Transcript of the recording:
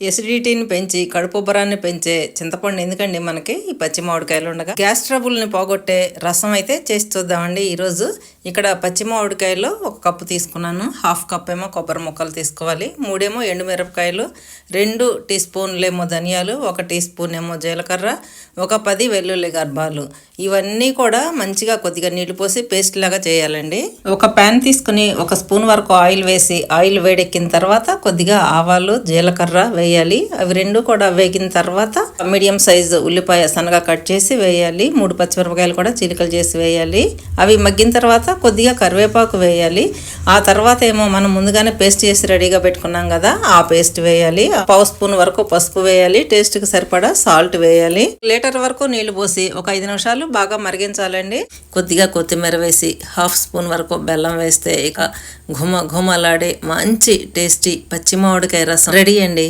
ఎసిడిటీని పెంచి కడుపుబ్బరాన్ని పెంచే చింతపండు ఎందుకండి మనకి? ఈ పచ్చి మామిడికాయలు ఉండగా. గ్యాస్ ట్రబుల్ని పోగొట్టే రసం అయితే చేసి చూద్దామండి. ఈరోజు ఇక్కడ పచ్చి మామిడికాయలు ఒక కప్పు తీసుకున్నాను. హాఫ్ కప్ ఏమో కొబ్బరి ముక్కలు తీసుకోవాలి. మూడేమో ఎండుమిరపకాయలు రెండు టీ స్పూన్లేమో ధనియాలు ఒక టీ స్పూన్ ఏమో జీలకర్ర ఒక పది వెల్లుల్లి గర్భాలు. ఇవన్నీ కూడా మంచిగా కొద్దిగా నీళ్ళు పోసి పేస్ట్ లాగా చేయాలండి. ఒక ప్యాన్ తీసుకుని ఒక స్పూన్ వరకు ఆయిల్ వేసి ఆయిల్ వేడెక్కిన తర్వాత కొద్దిగా ఆవాలు జీలకర్ర వేయాలి. అవి రెండు కూడా వేగిన తర్వాత మీడియం సైజు ఉల్లిపాయ సన్నగా కట్ చేసి వేయాలి. మూడు పచ్చిమిరపకాయలు కూడా చీలికలు చేసి వేయాలి. అవి మగ్గిన తర్వాత కొద్దిగా కరివేపాకు వేయాలి. ఆ తర్వాత ఏమో మనం ముందుగానే పేస్ట్ చేసి రెడీగా పెట్టుకున్నాం కదా ఆ పేస్ట్ వేయాలి. పావు స్పూన్ వరకు పసుపు వేయాలి టేస్ట్కి సరిపడా సాల్ట్ వేయాలి. లీటర్ వరకు నీళ్ళు పోసి ఒక ఐదు నిమిషాలు బాగా మరిగించాలండి. కొద్దిగా కొత్తిమీర వేసి హాఫ్ స్పూన్ వరకు బెల్లం వేస్తే ఇక ఘుమ ఘుమలాడే మంచి టేస్టీ పచ్చి మామిడికాయ రసం రెడీ అండి.